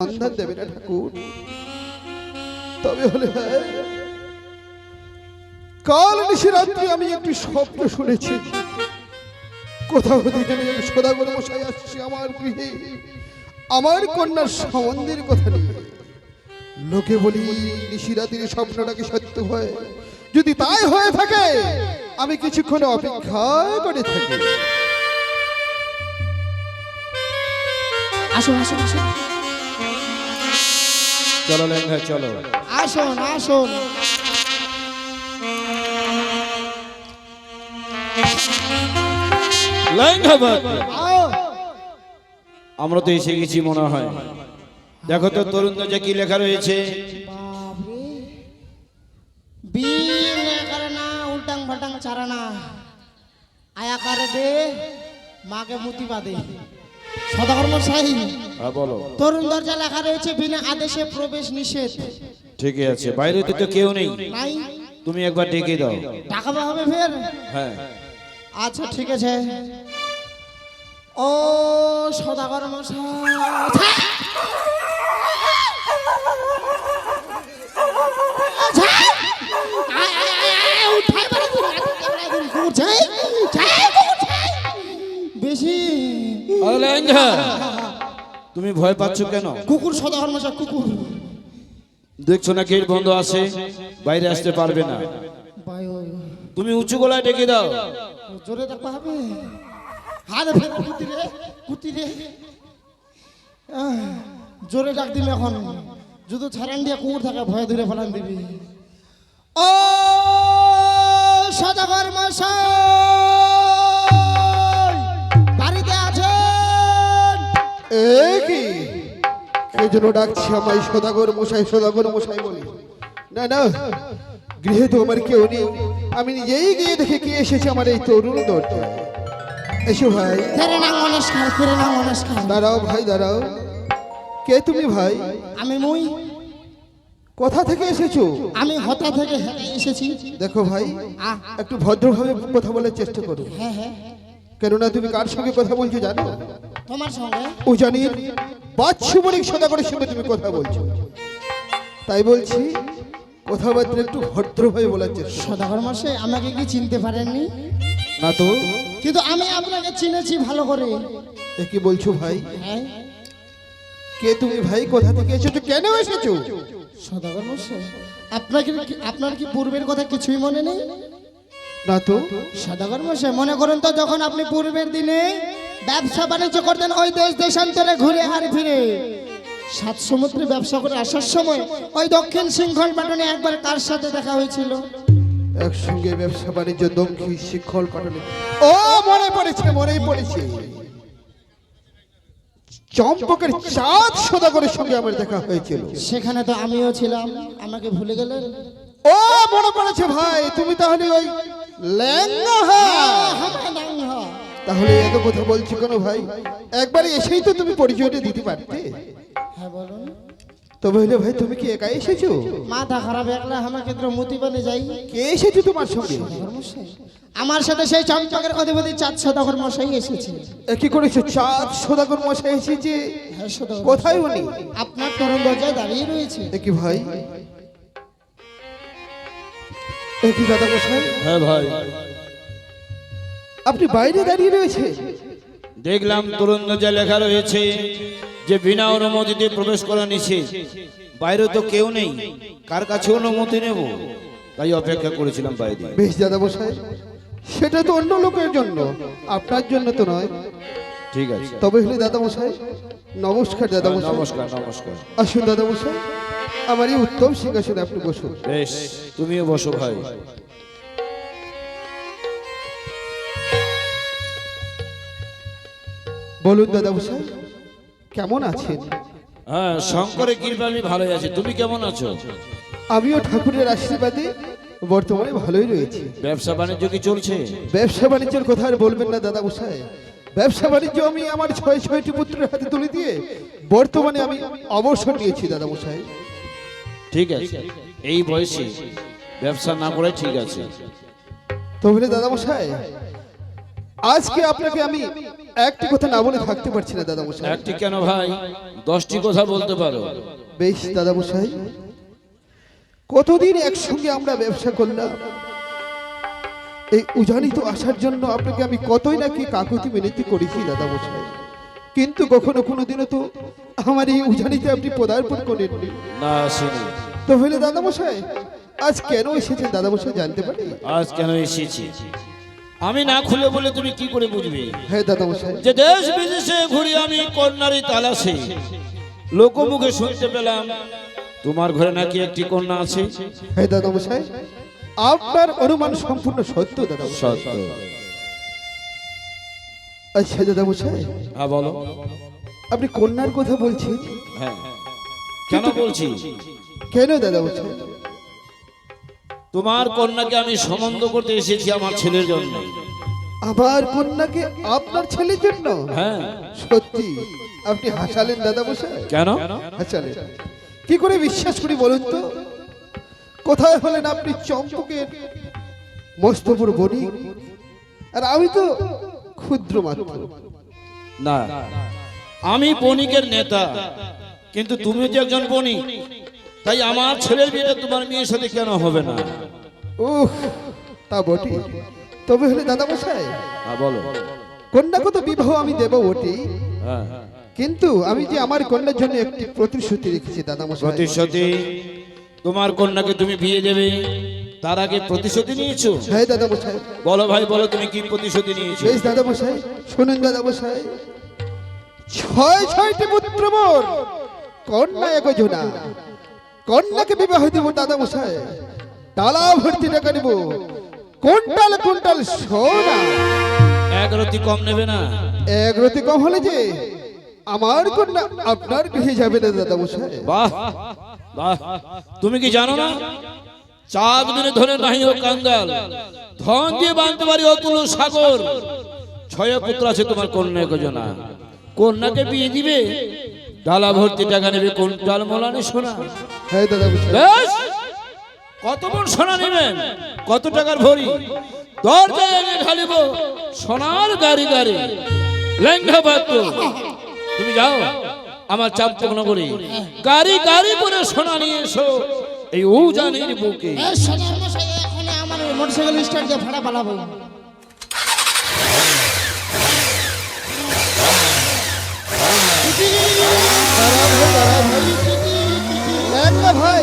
সন্ধান দেবে না ঠাকুর। তবে হলে হয়, কাল নিশিরাত্রি আমি একটি স্বপ্ন শুনেছি। কোথাও যেন এক সদাগর মশাই আসছে আমার গৃহে। আমার কন্যার সম্বন্ধের কথা নিয়ে। লোকে বলি নিশিরাত্রির স্বপ্নটাকে সত্য হয়। যদি তাই হয়ে থাকে আমি কিছুক্ষণ অপেক্ষা করে থাকি। আসুন আসুন আসুন। চলো লেঙ্গা চলো। আসুন আসুন। আমরা তো এসে গেছি মনে হয়। দেখো তো তরুণ যে কি লেখা রয়েছে? উল্টাং ফাটাং চারা আয়া করে দে মাকে মুতি বাদে সদাকর্ম সাহি হ্যাঁ বলো। তরুণ দরজা লেখা রয়েছে বিনা আদেশে প্রবেশ নিষেধ। ঠিকই আছে বাইরে তো কেউ নেই। নাই। তুমি একবার ডেকে দাও। টাকা হবে ফের? হ্যাঁ। আচ্ছা ঠিক আছে। ও সদাগর মশাই বেশি তুমি ভয় পাচ্ছ কেন? কুকুর সদাগর মশাই কুকুর। দেখছ না গেট বন্ধ আছে? বাইরে আসতে পারবে না। তুমি উঁচু গলায় ডেকে দাও। জোরে দেখতে হবে। হাতে ফেলে কুতি রে কুতি রে। জোরে ডাক দিবি এখন। যদি ছাড়ান দিয়ে কুকুর থাকে ভয় ধরে ফেলান দিবি। ও সদাগর মশাই কি কে যেন ডাকছে আমায় সদাগর মশাই সদাগর মশাই বলি। না না গৃহে তো আমার কেউ নেই। আমি নিজেই গিয়ে দেখে কে এসেছে আমার এই তরুণ দরজা এসো ভাই। দাঁড়াও ভাই দাঁড়াও। কে তুমি ভাই? আমি মুই। কোথা থেকে এসেছ? আমি হতা থেকে এসেছি। দেখো ভাই একটু ভদ্রভাবে কথা বলার চেষ্টা করো। হ্যাঁ হ্যাঁ। কেননা তুমি কার সঙ্গে কথা বলছো জানো? তোমার সঙ্গে। ও জানি বাৎসুমনিক সদাগরের সঙ্গে তুমি কথা বলছো। তাই বলছি কথাবার্তা একটু ভদ্রভাবে বলার চেষ্টা সদাগর মশাই আমাকে কি চিনতে পারেননি? না তো। কিন্তু আমি আপনাকে চিনেছি ভালো করে। এ কি বলছো ভাই? হ্যাঁ। কে তুমি ভাই? কোথা থেকে এসেছ? কেন এসেছ? সদাগর মশাই আপনাকে কি- আপনার কি পূর্বের কথা কিছুই মনে নেই? না তো সদাগর মশাই মনে করুন তো যখন আপনি পূর্বের দিনে ব্যবসা বাণিজ্য করতেন ওই দেশ দেশান্তরে ঘুরে হার ফিরে। সাত সমুদ্রে ব্যবসা করে আসার সময় ওই দক্ষিণ সিংহল পাটনে একবার কার সাথে দেখা হয়েছিল? একসঙ্গে ব্যবসা বাণিজ্য দক্ষিণ শিক্ষল কাটলে ও মনে পড়েছে মনে পড়েছে। চম্পকের চাঁদ সদাগরের সঙ্গে আমার দেখা হয়েছিল। সেখানে তো আমিও ছিলাম আমাকে ভুলে গেলেন? ও মনে পড়েছে ভাই তুমি তাহলে ওই। তাহলে এত কথা বলছি কেন ভাই? একবার এসেই তো তুমি পরিচয়টা দিতে পারতে। হ্যাঁ তবে ভাই তুমি কি একা এসেছ? মাথা খারাপ একলা আমাকে তো মতি বানে যাই। কে এসেছ তোমার সঙ্গে? আমার সাথে সেই চম্পকের অধিপতি চাঁদ সদাগর মশাই এসেছে। এ কি করেছ? চাঁদ সদাগর মশাই এসেছে? হ্যাঁ কোথায় উনি? আপনার তরুণ দরজায় দাঁড়িয়ে রয়েছে। কি ভাই? এ কি দাদা মশাই হ্যাঁ ভাই। আপনি বাইরে দাঁড়িয়ে রয়েছে দেখলাম তরুণ যে লেখা রয়েছে যে বিনা অনুমতিতে প্রবেশ করা নিষেধ। বাইরে তো কেউ নেই। কার কাছে অনুমতি নেব? তাই অপেক্ষা করেছিলাম বাইরে। বেশ দাদা মশাই সেটা তো অন্য লোকের জন্য। আপনার জন্য তো নয়। ঠিক আছে। তবে হলে দাদা মশাই নমস্কার দাদা হ্যাঁ, মশাই। নমস্কার নমস্কার। আসুন দাদা মশাই। আমার এই উত্তম সিংহাসনে আপনি বসুন। বেশ তুমিও বসো ভাই। বলুন দাদা মশাই কেমন আছেন? হ্যাঁ শঙ্করের কৃপা আমি ভালোই আছি। তুমি কেমন আছো? আমিও ঠাকুরের আশীর্বাদে বর্তমানে ভালোই রয়েছি। ব্যবসা বাণিজ্য কি চলছে? ব্যবসা বাণিজ্যের কথা আর বলবেন না দাদা মশাই ব্যবসা বাণিজ্য আমি আমার ছয় ছয়টি পুত্রের হাতে তুলে দিয়ে বর্তমানে আমি অবসর নিয়েছি দাদা মশাই ঠিক আছে। এই বয়সে ব্যবসা না করে ঠিক আছে। তবে বলে দাদা মশাই আজকে আপনাকে আমি একটি কথা না বলে থাকতে পারছি না দাদা মশাই একটি কেন ভাই? দশটি কথা বলতে পারো। বেশ দাদা মশাই কতদিন একসঙ্গে আমরা ব্যবসা করলাম? এই উজানিত আসার জন্য আপনাকে আমি কতই নাকি কাকুতি মিনতি করেছি দাদা মশাই কিন্তু কখনো কোনো দিনও তো আমার এই উজানিতে আপনি পদার্পণ করেননি। না আসেনি। তো হইলে দাদা মশাই আজ কেন এসেছেন দাদা মশাই জানতে পারি? আজ কেন এসেছি? আমি না খুলে বলে তুমি কি করে বুঝবে? হ্যাঁ দাদা মশাই যে দেশ বিদেশে ঘুরে আমি কন্যারই তালাশে। লোকমুখে শুনতে পেলাম তোমার ঘরে নাকি একটি কন্যা আছে। হ্যাঁ দাদা মশাই আপনার অনুমান সম্পূর্ণ সত্য দাদা সত্য। আচ্ছা দাদা মশাই হ্যাঁ বলো। আপনি কন্যার কথা বলছেন? হ্যাঁ। কেন বলছি? কেন দাদা মশাই তোমার কন্যাকে আমি সম্বন্ধ করতে এসেছি আমার ছেলের জন্য। আমার কন্যাকে আপনার ছেলের জন্য? হ্যাঁ। সত্যি? আপনি হাসালেন দাদা মশাই কেন? হাসালেন। কি করে বিশ্বাস করি বলুন তো? কোথায় হলেন আপনি চম্পকের মস্তপুর বণিক? আর আমি তো ক্ষুদ্র মাত্র। না। আমি বণিকের নেতা। কিন্তু তুমি যে একজন বণিক। তাই আমার ছেলের বিয়েটা তোমার মেয়ের সাথে কেন হবে না? উহ তা বটি। তবে হলে দাদা মশাই হ্যাঁ বলো। কন্যাকে তো বিবাহ আমি দেব বটে। হ্যাঁ। কিন্তু আমি যে আমার কন্যার জন্য একটি প্রতিশ্রুতি রেখেছি দাদা মশাই প্রতিশ্রুতি? তোমার কন্যাকে তুমি বিয়ে দেবে? তার আগে প্রতিশ্রুতি নিয়েছো? হ্যাঁ দাদা মশাই। বলো ভাই বলো তুমি কি প্রতিশ্রুতি নিয়েছো? বেশ দাদা মশাই। শুনুন দাদা মশাই। ছয় ছয়টি পুত্র মোর। কন্যা এক জোনা কন্যাকে বিবাহ দিব দাদা মশাই। ডালা ভর্তি টাকা নিব। কুইন্টাল কুইন্টাল সোনা। এক রতি কম নেবে না? এক রতি কম হলে যে আমার কন্যা আপনার গৃহে যাবে না দাদা মশাই। বাহ বাহ। তুমি কি জানো না? চাঁদ দিনে ধরে নাহি ও কাঙ্গাল। ধন দিয়ে বাঁধতে পারি অতুল সাগর। ছয় পুত্র আছে তোমার কন্যা যোজনা কন্যাকে বিয়ে দিবে? ডালা ভর্তি টাকা নেবে কোন ডাল মোলানি সোনা। হ্যাঁ দাদা বেশ কত মন সোনা নেবেন? কত টাকার ভরি? দরজায় এনে ঢালিব সোনার গাড়ি গাড়ি। লেঙ্গা পাত্র তুমি যাও আমার চাম্পক নগরে। গাড়ি গাড়ি করে সোনা নিয়ে এসো। এই উজানির বুকে এই সোনার এখন আমার মোটরসাইকেল স্টার্ট দিয়ে ভাড়া পালাবো। ভাই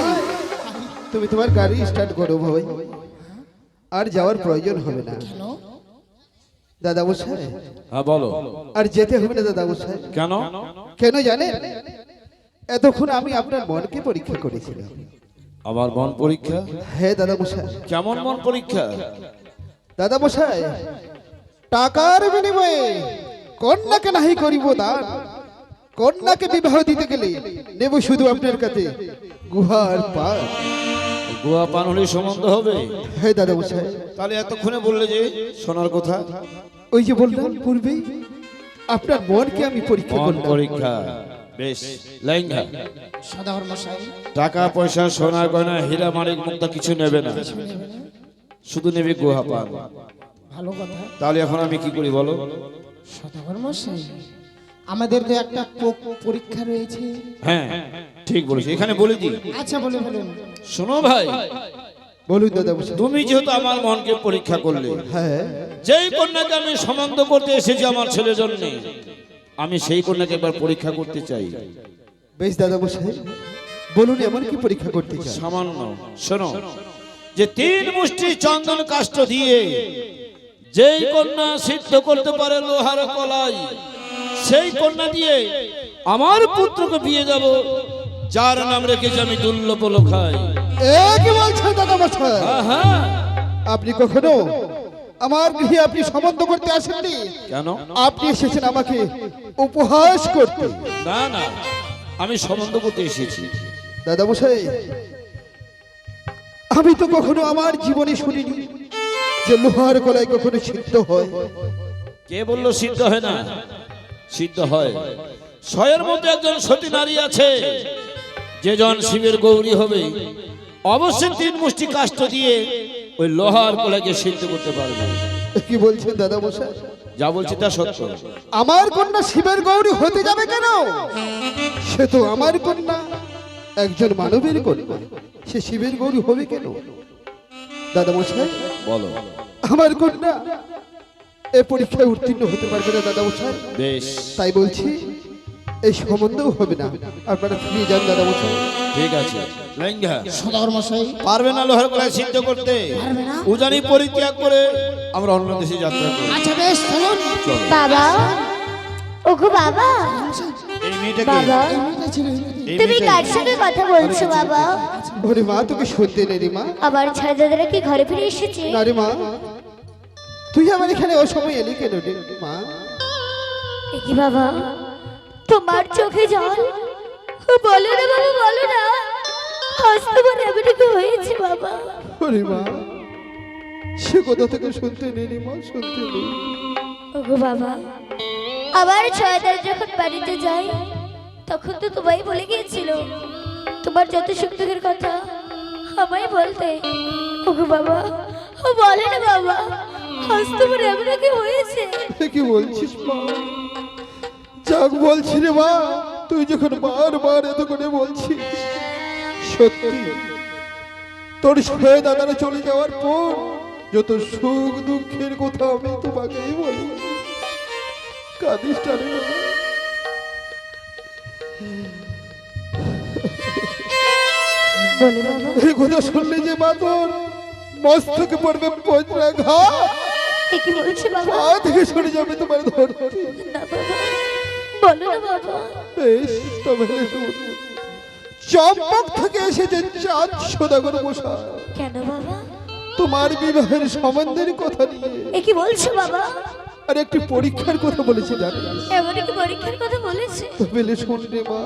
তুমি তোমার গাড়ি স্টার্ট করো ভাই। আর যাওয়ার প্রয়োজন হবে না। দাদা মশাই হ্যাঁ বলো। আর যেতে হবে না দাদা মশাই কেন? কেন জানেন? এতক্ষণ আমি আপনার মনকে পরীক্ষা করেছিলাম। আমার মন পরীক্ষা? হ্যাঁ দাদা মশাই। কেমন মন পরীক্ষা? দাদা মশাই টাকার বিনিময়ে কন্যাকে নাহি করিব দান কন্যাকে বিবাহ দিতে গেলে নেব শুধু আপনার কাছে গুহার পার গোয়া পান হলে সম্বন্ধ হবে? হ্যাঁ দাদা মশাই। তাহলে এতক্ষণে বললে যে সোনার কথা? ওই যে বললাম পূর্বেই আপনার মনকে আমি পরীক্ষা করলাম। পরীক্ষা। বেশ মশাই টাকা পয়সা সোনা গয়না হীরা মানিক মুক্তা কিছু নেবে না। শুধু নেবে গুহা পান। ভালো কথা। তাহলে এখন আমি কি করি বলো? মশাই আমাদের তো একটা পরীক্ষা রয়েছে। হ্যাঁ ঠিক বলেছি। এখানে বলে দিই। আচ্ছা বলে ফেলুন। শোনো ভাই বলুন দাদা তুমি যেহেতু আমার মনকে পরীক্ষা করলে হ্যাঁ। যেই কন্যাকে আমি সম্বন্ধ করতে এসেছি আমার ছেলের জন্য আমি সেই কন্যাকে একবার পরীক্ষা করতে চাই। বেশ দাদা মশাই বলুন এমন কি পরীক্ষা করতে চান সামান্য শোনো যে তিন মুষ্টি চন্দন কাষ্ঠ দিয়ে যেই কন্যা সিদ্ধ করতে পারে লোহার কলাই সেই কন্যা দিয়ে আমার পুত্রকে বিয়ে দেব যার নাম রেখেছি আমি দুর্লভ লোখাই কি বলছেন দাদা মশাই? হ্যাঁ। আপনি কখনো আমার গৃহে আপনি সম্বন্ধ করতে আসেননি? কেন? আপনি এসেছেন আমাকে উপহাস করতে। না না আমি সম্বন্ধ করতে এসেছি। দাদা মশাই আমি তো কখনো আমার জীবনে শুনিনি যে লোহার গলায় কখনো সিদ্ধ হয়। কে বলল সিদ্ধ হয় না? সিদ্ধ হয়। ছয়ের মধ্যে একজন সতী নারী আছে যে জন শিবের গৌরী হবে। অবশ্যই তিন মুষ্টি কাষ্ঠ দিয়ে ওই লোহার কোলাকে সিদ্ধ করতে পারবে কি বলছেন দাদা মশাই? যা বলছি তা সত্য। আমার কন্যা শিবের গৌরী হতে যাবে কেন? সে তো আমার কন্যা। একজন মানবের কন্যা। সে শিবের গৌরী হবে কেন? দাদা মশাই? বলো। আমার কন্যা এ পরীক্ষায় উত্তীর্ণ হতে পারবে না দাদা মশাই। বেশ। তাই বলছি এই সম্বন্ধেও হবে না। আপনারা ফিরে যান দাদা মশাই ঠিক আছে। লেঙ্গা সদাগর মশাই। পারবে না লোহার গলায় সিদ্ধ করতে। পারবে না? উজানি পরিত্যাগ করে আমরা অন্য দেশে যাত্রা করি। আচ্ছা বেশ চলুন। বাবা। ওগো বাবা। এই মেয়েটাকে বাবা। তুমি কার সঙ্গে কথা বলছো বাবা? ওরে মা তোকে শুনতে নেই রে মা। আমার ছাড়া দাদারা কি ঘরে ফিরে এসেছে? না রে মা। তুই আমার এখানে ও সময় এলি কেন রে মা? কি বাবা? তোমার চোখে জল? বলো না বাবা বলো না। আজ তোমার এমনটা হয়েছে বাবা? ওরে মা সে কোথা থেকে শুনতে নেই মা শুনতে নেই ওগো বাবা আবার ছয়দার যখন বাড়িতে যাই তখন তো তোমায় বলে গিয়েছিল তোমার যত সুখ দুঃখের কথা আমায় বলতে। ওগো বাবা ও বলে না বাবা আজ তোমার এমন কি হয়েছে? কি বলছিস মা? যাক বলছি রে মা তুই যখন বারবার এত করে বলছিস সত্যি। তোর সয়ে দাদারা চলে যাওয়ার পর যত সুখ দুঃখের কথা আমি তোমাকেই বলি কাঁদিস এই কথা শুনলে যে মা তোর মস্তকে পড়বে পচরা ঘা পা থেকে সরে যাবে তোমার ধরতে। না বাবা। বলো না বাবা। বেশ তবে চম্পক থেকে এসেছে চাঁদ সদাগর মশাই। কেন বাবা? তোমার বিবাহের সম্বন্ধের কথা নিয়ে। এ কি বলছো বাবা? আর একটি পরীক্ষার কথা বলেছে জানিস এমন কি পরীক্ষার কথা বলেছে? তবে শোন রে মা।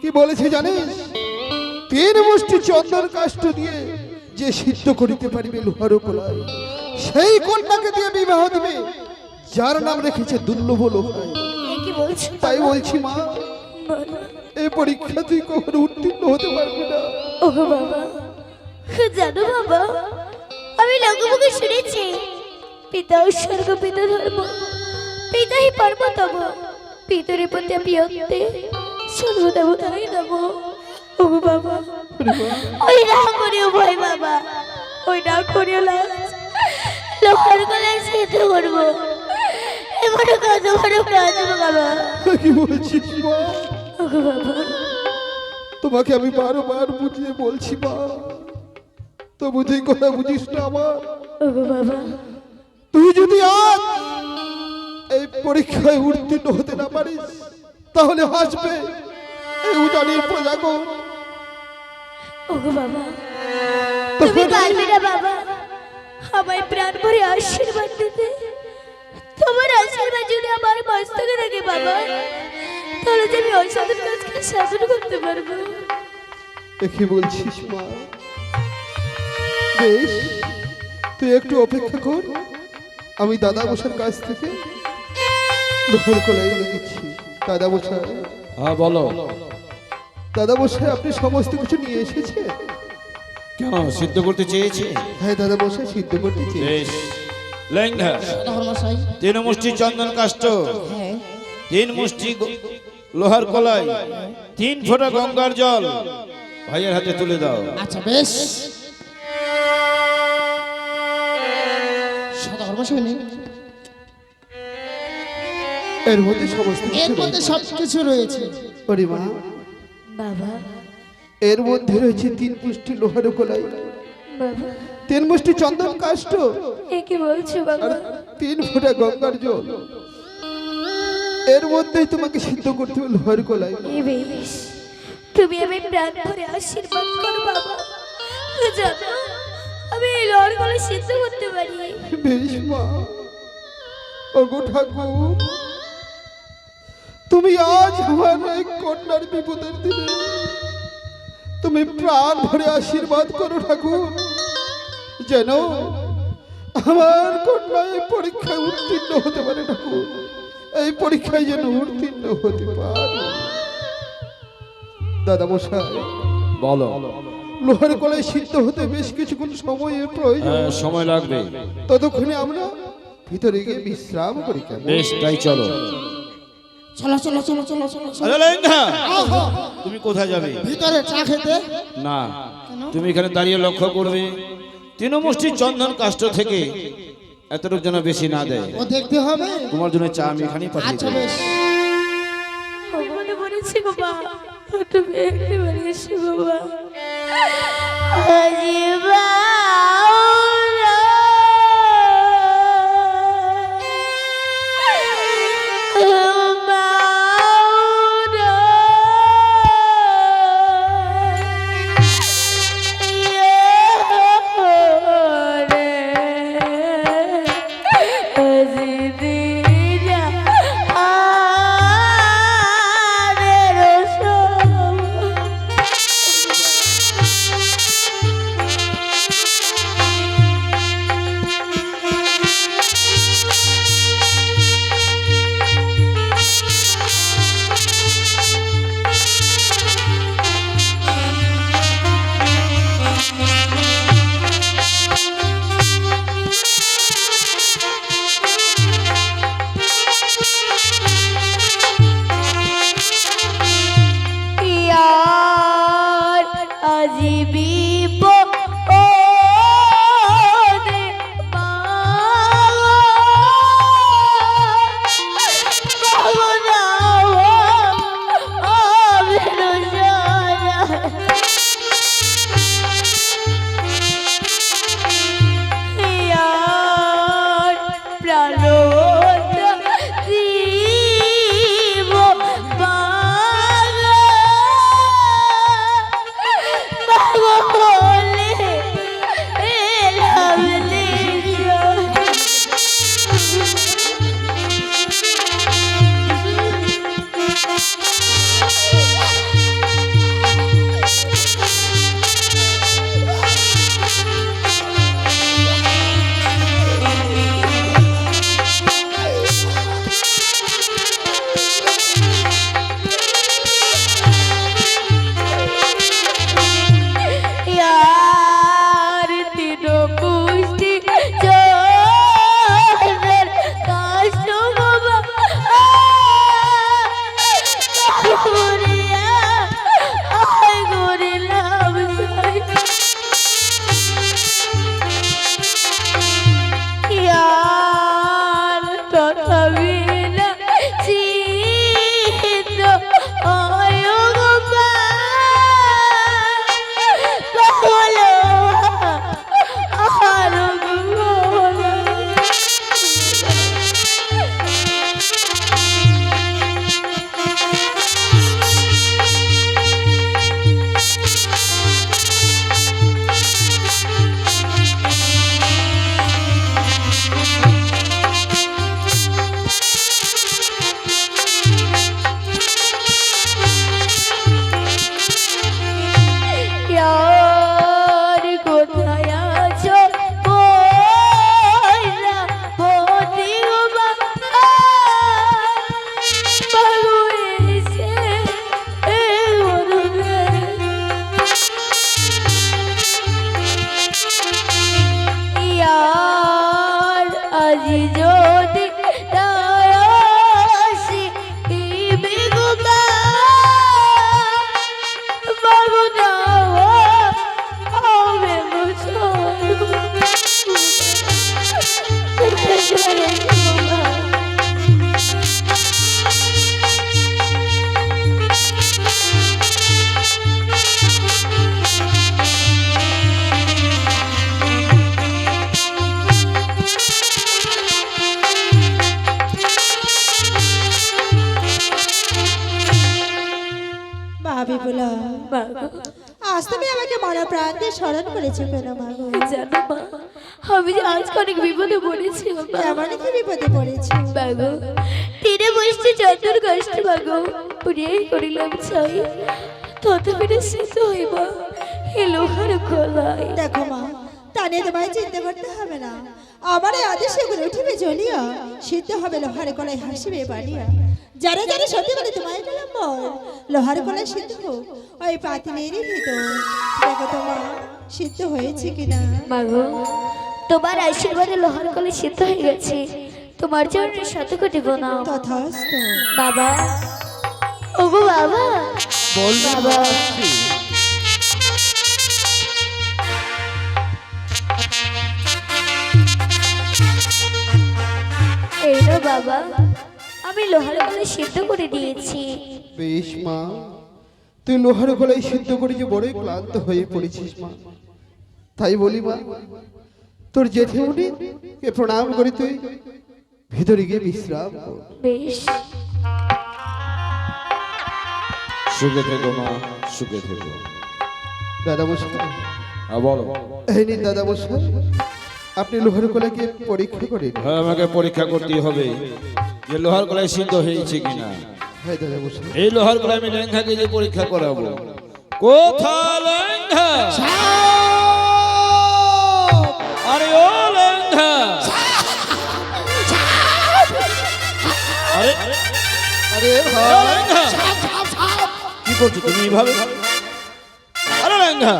কি বলেছে জানিস? তিন মুষ্টি চন্দন কাষ্ঠ দিয়ে যে সিদ্ধ করিতে পারিবে লোহার কলাই সেই কন্যাকে দিয়ে বিবাহ দিবে। যার নাম রেখেছে দুর্লভ লোহায় এ কি বলছো? তাই বলছি মা এই পরীক্ষা তুই কখনো উত্তীর্ণ হতে পারবি না। ওগো বাবা জানো বাবা আমি লোকমুখে শুনেছি পিতা উৎসর্গ পিতা ধর্ম পিতা হি পর্বতম পিতরে প্রতি পিয়তে সর্বদেবতাই নম ওগো বাবা ওই না করিও ভয় বাবা ওই না করিও লাজ লোকের গলায় সেতু করব। কি বলছিস তোমাকে আমি বারবার বুঝিয়ে বলছি মা। তো বুঝি কথা বুঝিস না আমার তুই যদি আজ এই পরীক্ষায় উত্তীর্ণ হতে না পারিস, তাহলে হাসবে এই উজানির প্রজাগণ। ওগো বাবা তুমি পারবে না বাবা। আমায় প্রাণ ভরে আশীর্বাদ দিতে। তোমার আশীর্বাদ যদি আমার মস্তকে থাকে বাবা তাহলে যে আমি অসাধন কাজকে সাধন করতে পারব। কি বলছিস মা? বেশ তুই একটু অপেক্ষা কর। আমি দাদা বসার কাছ থেকে লোকের কলাই লেগেছি দাদা বসা হ্যাঁ বলো। দাদা বসায় আপনি সমস্ত কিছু নিয়ে এসেছে কেন সিদ্ধ করতে চেয়েছে? হ্যাঁ দাদা বসায় সিদ্ধ করতে চেয়েছি। বেশ। লেঙ্গা তিন মুষ্টি চন্দন কাষ্ঠ হ্যাঁ তিন মুষ্টি লোহার কলাই তিন ফোঁটা গঙ্গার জল। ভাইয়ের হাতে তুলে দাও। আচ্ছা বেশ। এর মধ্যে সমস্ত এর মধ্যে রয়েছে। মা। বাবা। এর মধ্যে রয়েছে তিন মুষ্টি লোহার কলাই। বাবা। তিন মুষ্টি চন্দন কাষ্ঠ এ কি বলছো বাবা? তিন ফোঁটা গঙ্গার জল। এর মধ্যেই তোমাকে সিদ্ধ করতে হবে লোহার কলাই তুমি আমি প্রাণ ভরে আশীর্বাদ করো বাবা। জানো আমি এই লড় গলে সিদ্ধ করতে পারি। বেশ মা। ওগো ঠাকুর তুমি আজ আমার এই কন্যার বিপদের দিনে তুমি প্রাণ ভরে আশীর্বাদ করো ঠাকুর। যেন আমার কন্যা এই পরীক্ষায় উত্তীর্ণ হতে পারে ঠাকুর। এই পরীক্ষায় যেন উত্তীর্ণ হতে পারে। দাদা মশাই বলো। লোহার কলায় সিদ্ধ হতে বেশ কিছুক্ষণ সময়ের প্রয়োজন। হ্যাঁ, সময় লাগবে। ততক্ষণে আমরা ভিতরে গিয়ে বিশ্রাম করি বেশ তাই চলো। চলো চলো চলো চলো চলো তুমি কোথায় যাবে? ভিতরে চা খেতে? না। তুমি এখানে দাঁড়িয়ে লক্ষ্য করবে। তৃণমুষ্টি চন্দন কাষ্ট থেকে এতটুক যেন বেশি না দেয়। ও দেখতে হবে। তোমার জন্য চা আমি এখানেই পাঠিয়ে আচ্ছা দেবো। মনে পড়েছে গো মা তুমি একেবারে এসো বাবা। বিপুলা আজ তুমি আমাকে মরা প্রাণ স্মরণ করেছ কেন মাগো জানো মা আমি যে আজ অনেক বিপদে পড়েছি আমার কি বিপদে পড়েছি? বাগো তীরে বসতে চন্দর কষ্ট বাগো পুড়িয়াই করিলাম চাই তথাপি শীত হইব হে লোহার গলায়। দেখো মা তা নিয়ে তোমায় চিন্তা করতে হবে না। আমার এই আদেশে করে উঠিবে জ্বলিয়া সিদ্ধ হবে লোহার কলায় হাসিবে বাড়িয়া যারা যারা সত্যি বলে তোমায় গেলাম বল লোহার কলায় সিদ্ধ হোক ওই পাতিলেরই ভিতর। দেখো তো মা সিদ্ধ হয়েছে কিনা। মাগো তোমার আশীর্বাদে লোহার কলে সিদ্ধ হয়ে গেছে। তোমার জন্য শত কোটি তথাস্তু। বাবা ওগো বাবা। বল বাবা বাবা আমি লোহার কলে সিদ্ধ করে দিয়েছি। বেশ মা তুই লোহার গলায় সিদ্ধ করে যে বড়ই ক্লান্ত হয়ে পড়েছিস মা। তাই বলি মা তোর জেঠে উনি কে প্রণাম করে তুই ভিতরে গিয়ে বিশ্রাম বেশ। সুখে থেকো মা সুখে থেকো। দাদা মশাই বলো। এই নিন দাদা মশাই আপনি লোহার গলাকে পরীক্ষা করেন হ্যাঁ আমাকে পরীক্ষা করতে হবে। যে লোহার গলায় সিদ্ধ হয়েছে কিনা। হ্যাঁ দাদা মশাই এই লোহার গলায় আমি লেঙ্গাকে যে পরীক্ষা করাবো। কোথা লেঙ্গা আরে ও লেঙ্গা আরে আরে কি করছ তুমি এইভাবে? আরে লেঙ্গা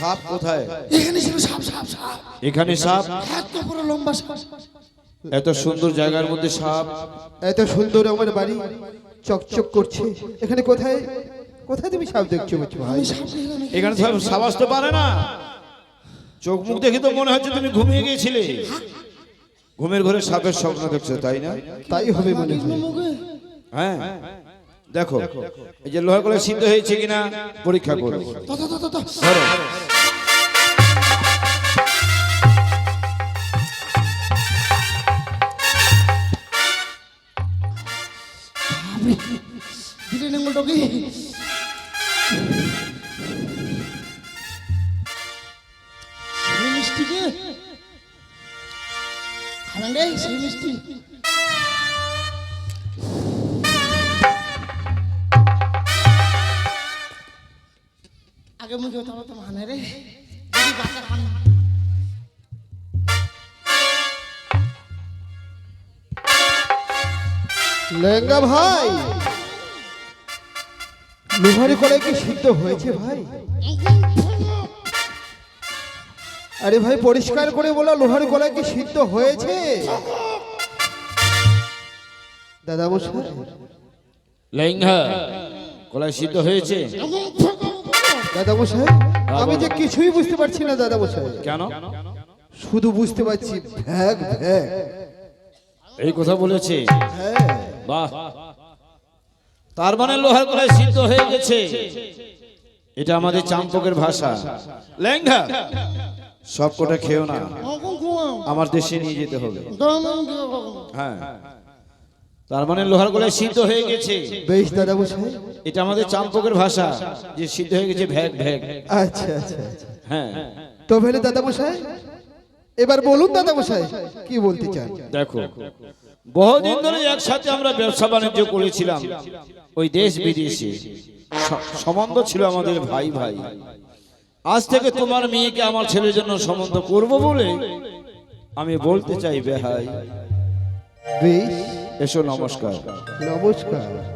সাপ সাপ। সাপ কোথায়? এখানে ছিল সাপ সাপ সাপ। এখানে সাপ? এত বড় লম্বা সাপ। এত সুন্দর জায়গার মধ্যে সাপ। এত সুন্দর আমার বাড়ি। চকচক করছে। এখানে কোথায়? কোথায় তুমি সাপ দেখছ বলছো ভাই? এখানে। সব সাপ আসতে পারে না। চোখ মুখ দেখে তো মনে হচ্ছে তুমি ঘুমিয়ে গিয়েছিলে। ঘুমের ঘরে সাপের স্বপ্ন দেখছ তাই না? তাই হবে মনে হয়। হ্যাঁ। দেখো এই যে লোহার কলে সিদ্ধ হয়েছে কিনা পরীক্ষা করো। ধরো। লেঙ্গা ভাই? লোহারি কলাই কি সিদ্ধ হয়েছে ভাই? আরে ভাই পরিষ্কার করে বলো লোহারি কলাই কি সিদ্ধ হয়েছে? দাদা মশাই লেঙ্গা কলায় সিদ্ধ হয়েছে? দাদা মশাই আমি যে কিছুই বুঝতে পারছি না দাদা মশাই কেন? শুধু বুঝতে পারছি ভ্যাগ ভ্যাগ। এই কথা বলেছে। হ্যাঁ। বাহ। তার মানে লোহার কলায় সিদ্ধ হয়ে গেছে। এটা আমাদের চাম্পকের ভাষা। লেঙ্গা সব কটা খেও না। আমার দেশে নিয়ে যেতে হবে। হ্যাঁ। তার মানে লোহার গলায় সিদ্ধ হয়ে গেছে। বেশ দাদা মশাই এটা আমাদের চাম্পকের ভাষা যে সিদ্ধ হয়ে গেছে ভ্যাগ ভ্যাগ। আচ্ছা আচ্ছা আচ্ছা। হ্যাঁ। তো ফেলে দাদা মশাই এবার বলুন দাদা মশাই কি বলতে চান? দেখো বহুদিন ধরে একসাথে আমরা ব্যবসা বাণিজ্য করেছিলাম। ওই দেশ বিদেশে। সম্বন্ধ ছিল আমাদের ভাই ভাই। আজ থেকে তোমার মেয়েকে আমার ছেলের জন্য সম্বন্ধ করব বলে আমি বলতে চাই বেহাই। বেশ। এসো নমস্কার। নমস্কার।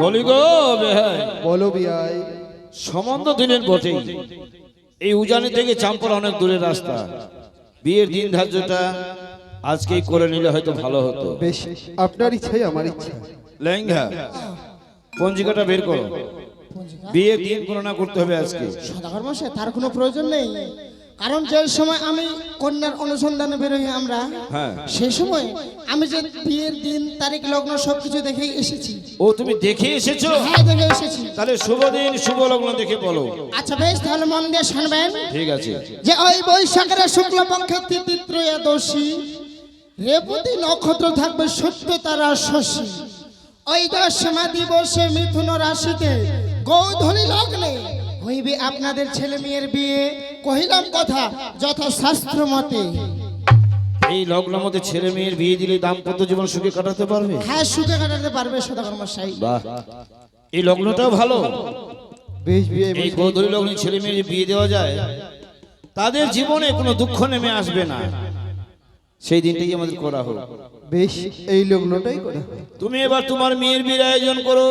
বলি গো বেহাই বলো বিয়াই সম্বন্ধ দিলেন বটেই এই উজানি থেকে চাম্পল অনেক দূরের রাস্তা। বিয়ের দিন ধার্যটা আজকেই করে নিলে হয়তো ভালো হতো। বেশ আপনার ইচ্ছাই আমার ইচ্ছা। লেহেঙ্গা পঞ্জিকাটা বের করো। বিয়ের দিন গণনা করতে হবে আজকে। সদাগর মশাই তার কোনো প্রয়োজন নেই। কারণ যে সময় আমি কন্যার অনুসন্ধানে বেরোই আমরা হ্যাঁ। সেই সময় আমি যে বিয়ের দিন তারিখ লগ্ন সবকিছু দেখে এসেছি। ও তুমি দেখে এসেছ? হ্যাঁ দেখে এসেছি। তাহলে শুভ দিন শুভ লগ্ন দেখে বলো। আচ্ছা বেশ তাহলে মন দিয়ে শুনবেন। ঠিক আছে। যে ওই বৈশাখের শুক্ল পক্ষে শুক্লপক্ষে তিথিত্রয়োদশী রেবতী নক্ষত্র থাকবে সত্য তারা শশী। ওই দশমা দিবসে মিথুন রাশিতে গৌধনী লগ্নে হইবে আপনাদের ছেলে মেয়ের বিয়ে। কহিলাম কথা যথা শাস্ত্র মতে। এই লগ্ন মধ্যে ছেলে মেয়ের বিয়ে দিলে দাম্পত্য জীবন সুখে কাটাতে পারবে? হ্যাঁ সুখে কাটাতে পারবে সদাগর মশাই বাহ। এই লগ্নটাও ভালো। বেশ বিয়ে এই গৌধরী লগ্নে ছেলে মেয়ের বিয়ে দেওয়া যায় তাদের জীবনে কোনো দুঃখ নেমে আসবে না। সেই দিনটাই আমাদের করা হলো বেশ এই লগ্নটাই করে তুমি এবার তোমার মেয়ের বিয়ের আয়োজন করো।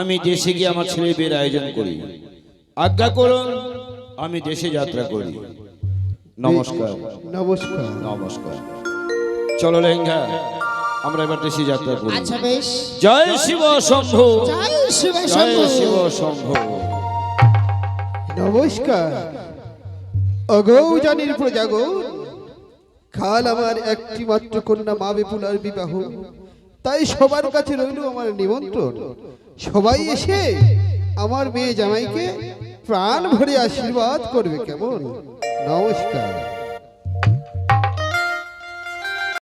আমি দেশে গিয়ে আমার ছেলে বিয়ের আয়োজন করি। আজ্ঞা করুন আমি দেশে যাত্রা করি। নমস্কার। নমস্কার। নমস্কার। চলো লেঙ্গা আমরা এবার দেশে যাত্রা করি। আচ্ছা বেশ। জয় শিব শম্ভু। জয় শিব জয় শম্ভু। শিব শম্ভু। নমস্কার। অগৌ জানির প্রজাগো কাল আমার একটি মাত্র কন্যা মা বিপুলার বিবাহ। তাই সবার কাছে রইল আমার নিমন্ত্রণ। সবাই এসে আমার মেয়ে জামাইকে প্রাণ ভরে আশীর্বাদ করবে কেমন? নমস্কার।